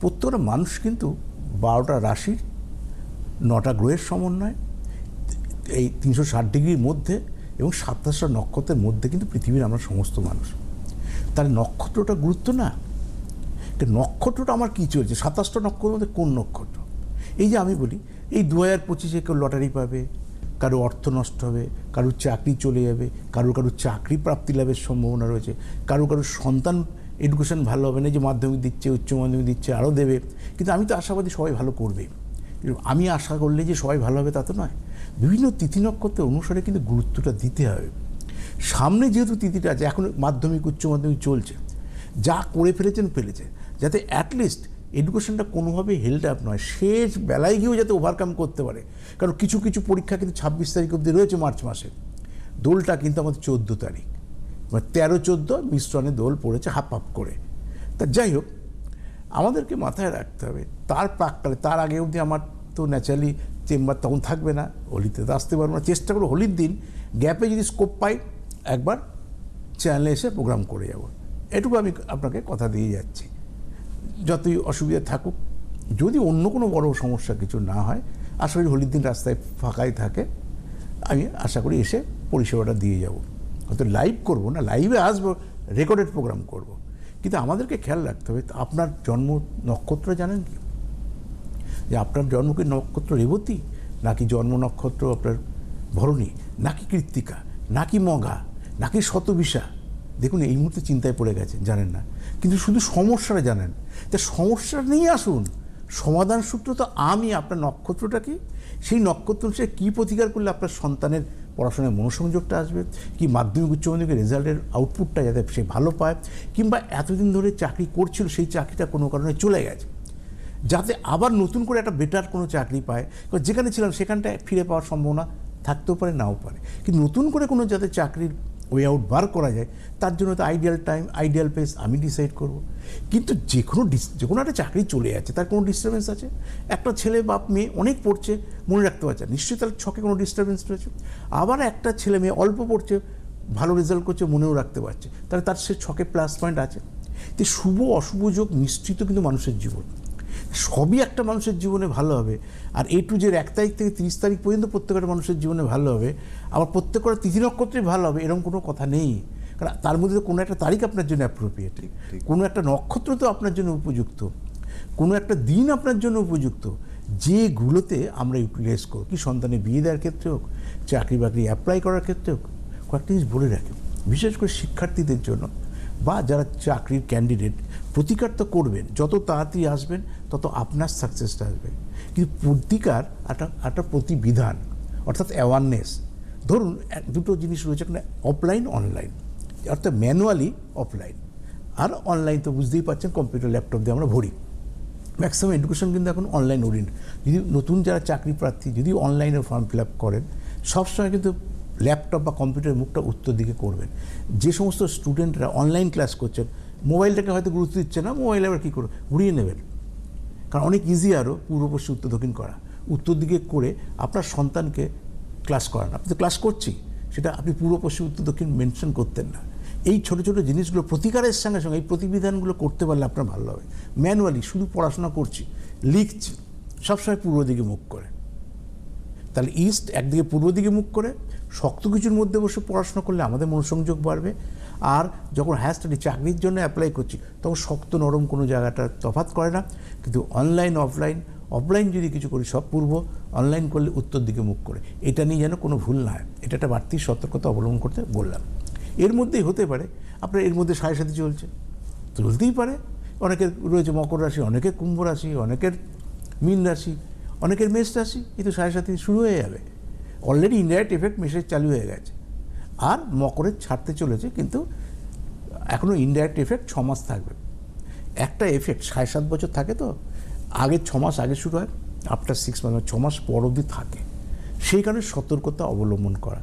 প্রত্যেকটা মানুষ কিন্তু বারোটা রাশির নটা গ্রহের সমন্বয়, এই তিনশো ষাট ডিগ্রির মধ্যে এবং সাতাশটা নক্ষত্রের মধ্যে কিন্তু পৃথিবীর আমরা সমস্ত মানুষ। তাহলে নক্ষত্রটা গুরুত্ব না? নক্ষত্রটা আমার কী চলছে? সাতাশটা নক্ষত্রের মধ্যে কোন নক্ষত্র? এই যে আমি বলি, এই দু হাজার পঁচিশে কেউ লটারি পাবে, কারও অর্থ নষ্ট হবে কারোর চাকরি চলে যাবে কারোর কারোর চাকরি প্রাপ্তি লাভের সম্ভাবনা রয়েছে, কারও কারোর সন্তান এডুকেশন ভালো হবে না যে মাধ্যমিক দিচ্ছে, উচ্চ মাধ্যমিক দিচ্ছে, আরও দেবে। কিন্তু আমি তো আশাবাদী সবাই ভালো করবে। আমি আশা করলে যে সবাই ভালো হবে তা তো নয়। বিভিন্ন তিথি নক্ষত্রের অনুসারে কিন্তু গুরুত্বটা দিতে হবে। সামনে যেহেতু তিথিটা আছে, এখন মাধ্যমিক, উচ্চ মাধ্যমিক চলছে। যা করে ফেলেছেন, ফেলেছে। যাতে অ্যাটলিস্ট এডুকেশনটা কোনোভাবে হেল্ড আপ নয়, শেষ বেলায় গিয়েও যাতে ওভারকাম করতে পারে। কারণ কিছু কিছু পরীক্ষা কিন্তু ছাব্বিশ তারিখ অবধি রয়েছে মার্চ মাসে। দোলটা কিন্তু আমাদের চোদ্দ তারিখ। মানে তেরো চোদ্দ মিশ্রণে দোল পড়েছে হাফ হাফ করে। তা যাই হোক, আমাদেরকে মাথায় রাখতে হবে। তার প্রাককালে, তার আগে অবধি আমার তো ন্যাচারালি চেম্বার তখন থাকবে না, হোলিতে তো আসতে পারব না। চেষ্টা করব হোলির দিন গ্যাপে যদি স্কোপ পাই, একবার চ্যানেলে এসে প্রোগ্রাম করে যাব। এটুকু আমি আপনাকে কথা দিয়ে যাচ্ছি। যতই অসুবিধা থাকুক, যদি অন্য কোনো বড় সমস্যা কিছু না হয়, আশা করি হোলির দিন রাস্তায় ফাঁকাই থাকে, আমি আশা করি এসে পরিষেবাটা দিয়ে যাব। হয়তো লাইভ করব না লাইভে আসব রেকর্ডেড প্রোগ্রাম করব। কিন্তু আমাদেরকে খেয়াল রাখতে হবে, আপনার জন্ম নক্ষত্র জানেন কি? যে আপনার জন্ম কি নক্ষত্র রেবতী, নাকি জন্ম নক্ষত্র আপনার ভরণী, নাকি কৃত্তিকা, নাকি মগা, নাকি শতবিশা? দেখুন, এই মুহূর্তে চিন্তায় পড়ে গেছে জানেন না। কিন্তু শুধু সমস্যাটা জানেন। তা সমস্যা নিয়ে আসুন। সমাধান সূত্র তো আমি, আপনার নক্ষত্রটা কি? সেই নক্ষত্র অনুসারে কী প্রতিকার করলে আপনার সন্তানের পড়াশোনায় মনোসংযোগটা আসবে, কি মাধ্যমিক, উচ্চ মাধ্যমিকের রেজাল্টের আউটপুটটা যাতে সে ভালো পায়, কিংবা এতদিন ধরে চাকরি করছিল, সেই চাকরিটা কোনো কারণে চলে গেছে। যাতে আবার নতুন করে একটা বেটার কোনো চাকরি পায়, যেখানে ছিলাম সেখানটায় ফিরে পাওয়ার সম্ভাবনা থাকতেও পারে, নাও পারে। কিন্তু নতুন করে কোনো যাতে চাকরির ওয়ে আউট বার করা যায়, তার জন্য তো আইডিয়াল টাইম আইডিয়াল প্লেস আমি ডিসাইড করব। কিন্তু যে কোনো যে কোনো একটা চাকরি চলে যাচ্ছে তার কোনো ডিস্টারবেন্স আছে? একটা ছেলে বাপ মেয়ে অনেক পড়ছে, মনে রাখতে পারছে। নিশ্চয়ই তার ছকে কোনো ডিস্টারবেন্স রয়েছে। আবার একটা ছেলে মেয়ে অল্প পড়ছে, ভালো রেজাল্ট করছে, মনেও রাখতে পারছে। তাহলে তার সে ছকে প্লাস পয়েন্ট আছে। তো শুভ, অশুভ যোগ মিশ্রিত কিন্তু মানুষের জীবন। সবই একটা মানুষের জীবনে ভালো হবে। আর এ টু জের এক তারিখ থেকে তিরিশ তারিখ পর্যন্ত প্রত্যেকটা মানুষের জীবনে ভালো হবে। আবার প্রত্যেকটা তিথি নক্ষত্রে ভালো হবে এরকম কোনো কথা নেই। কারণ তার মধ্যে তো কোনো একটা তারিখ আপনার জন্য অ্যাপ্রোপ্রিয়েট কোনো একটা নক্ষত্র তো আপনার জন্য উপযুক্ত। কোনো একটা দিন আপনার জন্য উপযুক্ত। যেগুলোতে আমরা ইউটিলাইজ করব কি সন্তানের বিয়ে দেওয়ার ক্ষেত্রে হোক চাকরি বাকরি অ্যাপ্লাই করার ক্ষেত্রে হোক কয়েকটা জিনিস বলে রাখি। বিশেষ করে শিক্ষার্থীদের জন্য। বা যারা চাকরির ক্যান্ডিডেট প্রতিকার তো করবেন। যত তাড়াতাড়ি আসবেন, তত আপনার সাকসেসটা আসবে। কিন্তু প্রতিকার একটা একটা প্রতিবিধান, অর্থাৎ অ্যাওয়ারনেস ধরুন দুটো জিনিস রয়েছে এখানে অফলাইন অনলাইন অর্থাৎ ম্যানুয়ালি অফলাইন আর অনলাইন তো বুঝতেই পারছেন কম্পিউটার ল্যাপটপ দিয়ে আমরা ভরি। ম্যাক্সিমাম এডুকেশন কিন্তু এখন অনলাইন ওরিয়েন্ট যদি নতুন যারা চাকরি প্রার্থী, যদি অনলাইনে ফর্ম ফিল আপ করেন, সবসময় কিন্তু ল্যাপটপ বা কম্পিউটারের মুখটা উত্তর দিকে করবেন। যে সমস্ত স্টুডেন্টরা অনলাইন ক্লাস করছেন মোবাইলটাকে হয়তো গুরুত্ব দিচ্ছে না মোবাইল আবার কী করে ঘুরিয়ে নেবেন। কারণ অনেক ইজি আরও পূর্ব পশ্চিম উত্তর, দক্ষিণ করা। উত্তর দিকে করে আপনার সন্তানকে ক্লাস করান। আপনি তো ক্লাস করছি সেটা আপনি পূর্ব পশ্চিম উত্তর, দক্ষিণ মেনশন করতেন না। এই ছোটো ছোটো জিনিসগুলো প্রতিকারের সঙ্গে সঙ্গে এই প্রতিবিধানগুলো করতে পারলে আপনার ভালো হবে। ম্যানুয়ালি শুধু পড়াশোনা করছি, লিখছি, সবসময় পূর্ব দিকে মুখ করে। তাহলে ইস্ট একদিকে পূর্ব দিকে মুখ করে শক্ত কিছুর মধ্যে বসে পড়াশোনা করলে আমাদের মনোসংযোগ বাড়বে। আর যখন হায়ার স্টাডি চাকরির জন্য অ্যাপ্লাই করছি, তখন শক্ত নরম কোনো জায়গাটা তফাৎ করে না। কিন্তু অনলাইন অফলাইন অফলাইন যদি কিছু করি, সব পূর্ব অনলাইন করলে উত্তর দিকে মুখ করে। এটা নিয়ে যেন কোনো ভুল না হয়। এটা একটা বাড়তি সতর্কতা অবলম্বন করতে বললাম। এর মধ্যেই হতে পারে, আপনার এর মধ্যে সাড়ে সাথে চলছে। চলতেই পারে। অনেকের রয়েছে মকর রাশি, অনেকের কুম্ভ রাশি, অনেকের মীন রাশি। অনেকের মেষ রাশি, কিন্তু সাড়ে সাথে শুরু হয়ে যাবে। অলরেডি ইনডাইরেক্ট এফেক্ট মেসেজ চালু হয়ে গেছে। আর মকরের ছাড়তে চলেছে, কিন্তু এখনও ইনডাইরেক্ট এফেক্ট ছ মাস থাকবে। একটা এফেক্ট সাড়ে সাত বছর থাকে তো, আগে ছ মাস আগে শুরু হয় আফটার সিক্স মাস ছ মাস পর অবধি থাকে। সেই কারণে সতর্কতা অবলম্বন করা।